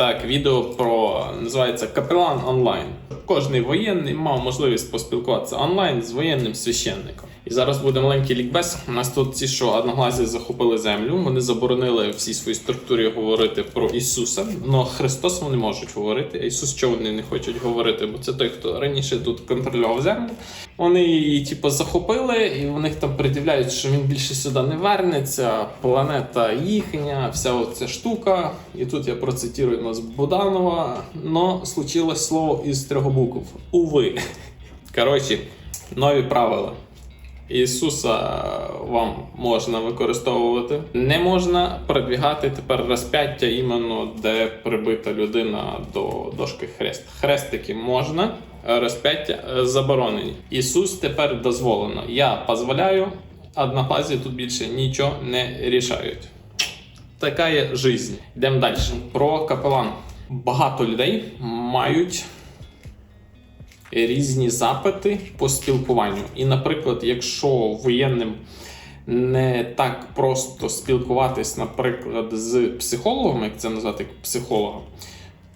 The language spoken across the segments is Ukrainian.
Так, відео про називається Капелан онлайн. Кожний воєнний мав можливість поспілкуватися онлайн з воєнним священником. І зараз буде маленький лікбез. У нас тут ті, що одноглазі захопили землю. Вони заборонили всій своїй структурі говорити про Ісуса. але Христос вони можуть говорити. А Ісус чого вони не хочуть говорити? Бо це той, хто раніше тут контролював землю. Вони її, типу, захопили, і в них там придивляють, що він більше сюди не вернеться. Планета їхня, вся оця штука. І тут я процитую нас Буданова. Но случилось слово із трьох букв. Уви. Коротше, нові правила. Ісуса вам можна використовувати. Не можна продвігати тепер розп'яття іменно де прибита людина до дошки хрест. Хрестики можна, розп'яття е, заборонені. Ісус тепер дозволено. Я дозволяю, одноглазі тут більше нічого не рішають. Така є жизнь. Йдемо далі. Про капелан. Багато людей мають різні запити по спілкуванню. І, наприклад, якщо воєнним не так просто спілкуватись, наприклад, з психологом, як це назвати психологом,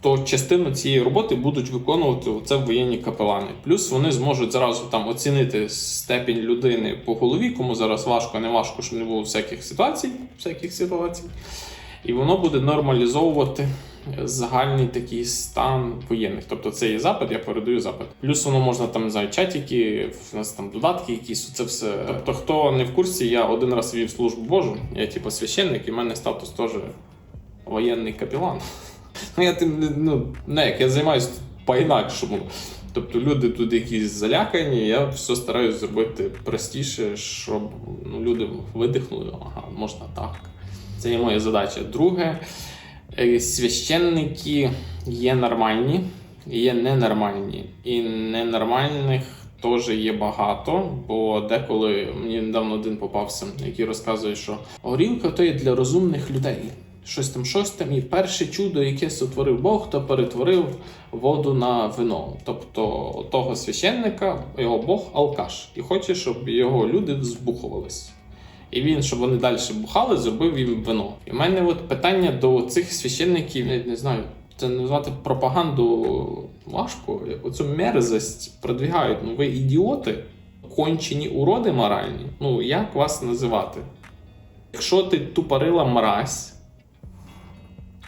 то частину цієї роботи будуть виконувати це воєнні капелани. Плюс вони зможуть зразу там оцінити степінь людини по голові, кому зараз важко, не важко, щоб не було всяких ситуацій, всяких ситуацій. І воно буде нормалізовувати загальний такий стан воєнних. Тобто це є запит, я передаю запит. Плюс воно можна там знаю, чатики, в нас там додатки якісь. Це все. Тобто, хто не в курсі, я один раз вів службу Божу, я типу священник, і в мене статус теж воєнний капелан. Ну я тим ну не як я займаюся по-інакшому. Тобто люди тут якісь залякані, я все стараюсь зробити простіше, щоб ну, люди видихнули, ага, можна так. Це є моя задача. Друге, священники є нормальні, є ненормальні. І ненормальних теж є багато, бо деколи мені недавно один попався, який розказує, що горілка то є для розумних людей. Щось там, щось там, і перше чудо, яке сотворив Бог, то перетворив воду на вино. Тобто того священника, його Бог алкаш, і хоче, щоб його люди збухувались. І він, щоб вони далі бухали, зробив їм вино. І в мене от питання до цих священників, я не знаю, це назвати пропаганду важко. Оцю мерзость продвігають. Ну ви ідіоти, кончені уроди моральні. Ну як вас називати? Якщо ти тупорила мразь,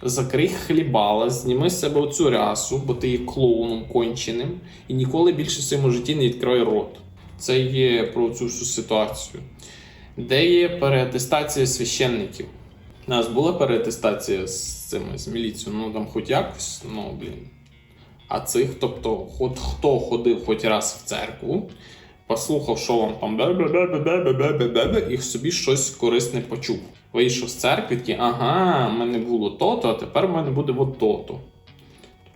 закрий хлібала, зніми з себе оцю рясу, бо ти є клоуном конченим, і ніколи більше в своєму житті не відкрой рот. Це є про цю всю ситуацію. Де є переатестація священників? У нас була переатестація з цими з міліцією, ну там хоч якось, ну блін. А цих, тобто, от хто ходив хоч раз в церкву, послухав, що вам там і собі щось корисне почув. Вийшов з церкви, такий, ага, в мене було то-то, а тепер в мене буде от то-то.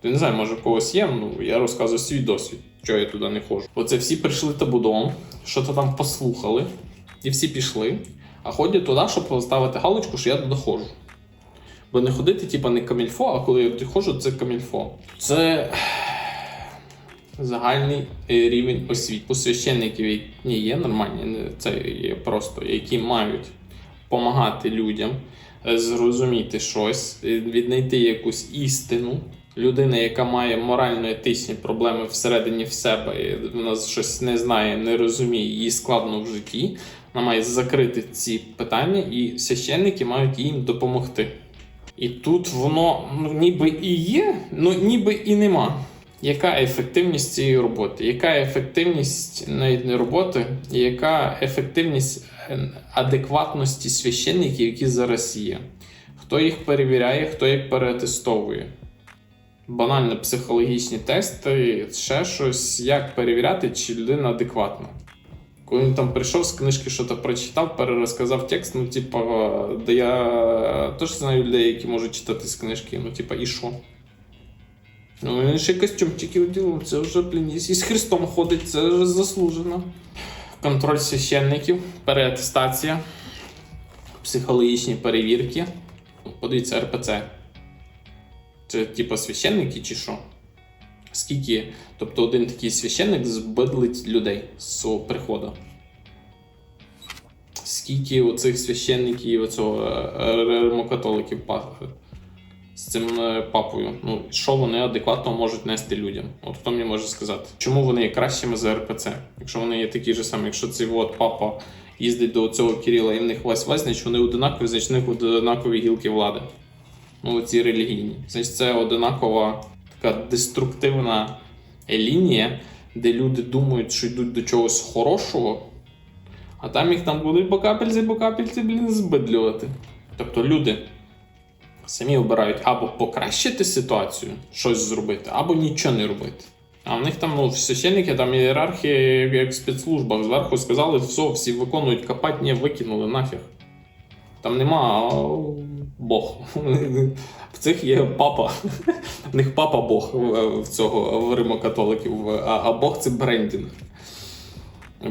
Тобто, не знаю, може в когось є, ну я розказую свій досвід, що я туди не ходжу. Оце всі прийшли табудом, що то там послухали, і всі пішли, а ходять туди, щоб поставити галочку, що я туди ходжу. Бо не ходити, типа, не камільфо, а коли я ходжу, це камільфо. Це загальний е, рівень освіти. У священників які є нормальні, це є просто, які мають допомагати людям е, зрозуміти щось, е, віднайти якусь істину. Людина, яка має морально-етичні проблеми всередині в себе, вона щось не знає, не розуміє, їй складно в житті. Вона має закрити ці питання, і священники мають їм допомогти. І тут воно ну, ніби і є, ну ніби і нема. Яка ефективність цієї роботи? Яка ефективність роботи, яка ефективність е, адекватності священників, які зараз є? Хто їх перевіряє, хто їх переатестовує? Банально психологічні тести, ще щось, як перевіряти, чи людина адекватна. Коли він там прийшов з книжки, що то прочитав, перерозказав текст, ну, типа, да я теж знаю людей, які можуть читати з книжки, ну, типа, і що? Ну, він ще костюмчики оділив, це вже, блін, і з Христом ходить, це вже заслужено. Контроль священників, переатестація, психологічні перевірки. Подивіться, РПЦ. Це типа священники чи що? Скільки, тобто один такий священник збидлить людей з свого приходу. Скільки оцих священників, оцього е, римокатоликів з цим е, папою. Ну, що вони адекватно можуть нести людям? От хто мені може сказати, чому вони є кращими за РПЦ? Якщо вони є такі ж самі, якщо цей от папа їздить до цього Кирила і в них вась вась, значить вони одинакові, значить в них одинакові гілки влади. Ну, ці релігійні. Значить, це одинакова така деструктивна лінія, де люди думають, що йдуть до чогось хорошого, а там їх там будуть по капельці, по капельці, блін, збидлювати. Тобто люди самі обирають або покращити ситуацію, щось зробити, або нічого не робити. А в них там ну, священники, там ієрархія, як в спецслужбах, зверху сказали, все, всі виконують копать, ні, викинули нафіг. Там нема Бог. В цих є папа. В них папа Бог в, цього в римокатоликів, а, а Бог це брендінг.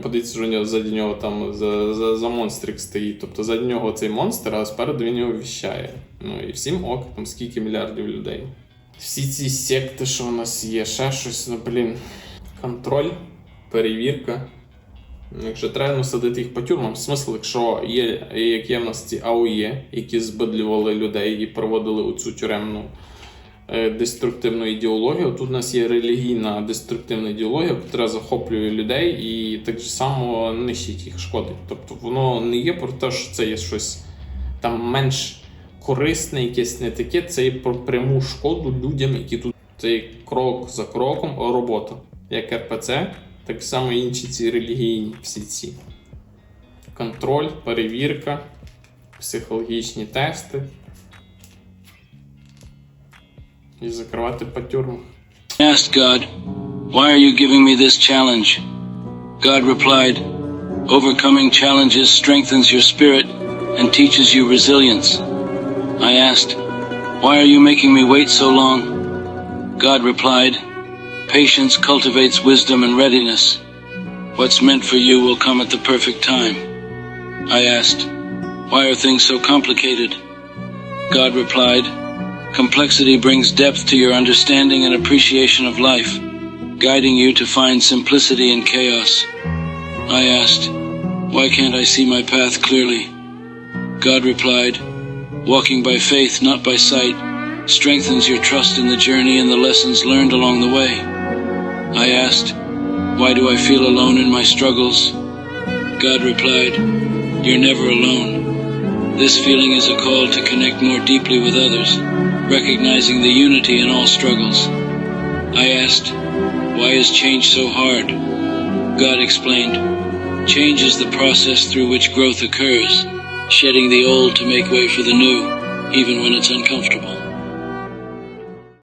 Подивіться, що у нього ззаді нього там за, за, за монстрик стоїть. Тобто ззаді нього цей монстр, а спереду він його віщає. Ну і всім ок, там скільки мільярдів людей. Всі ці секти, що у нас є, ще щось, ну блін. Контроль, перевірка. Якщо треба садити їх по тюрмам, смисл, якщо є, як є в нас ці АОЄ, які збидлювали людей і проводили оцю тюремну е, деструктивну ідеологію. Тут у нас є релігійна деструктивна ідеологія, яка захоплює людей і так само нищить їх, шкодить. Тобто воно не є про те, що це є щось там менш корисне, якесь не таке, це є про пряму шкоду людям, які тут це крок за кроком робота. Як РПЦ, так само інші ці релігійні всі ці. Контроль, перевірка, психологічні тести. І закривати по тюрмах. asked God, Why are you giving me this challenge? God replied, Overcoming challenges strengthens your spirit and teaches you resilience. I asked, Why are you making me wait so long? God replied, Patience cultivates wisdom and readiness. What's meant for you will come at the perfect time. I asked, Why are things so complicated? God replied, Complexity brings depth to your understanding and appreciation of life, guiding you to find simplicity in chaos. I asked, Why can't I see my path clearly? God replied, Walking by faith, not by sight, strengthens your trust in the journey and the lessons learned along the way. I asked, Why do I feel alone in my struggles? God replied, You're never alone. This feeling is a call to connect more deeply with others, recognizing the unity in all struggles. I asked, Why is change so hard? God explained, Change is the process through which growth occurs, shedding the old to make way for the new, even when it's uncomfortable.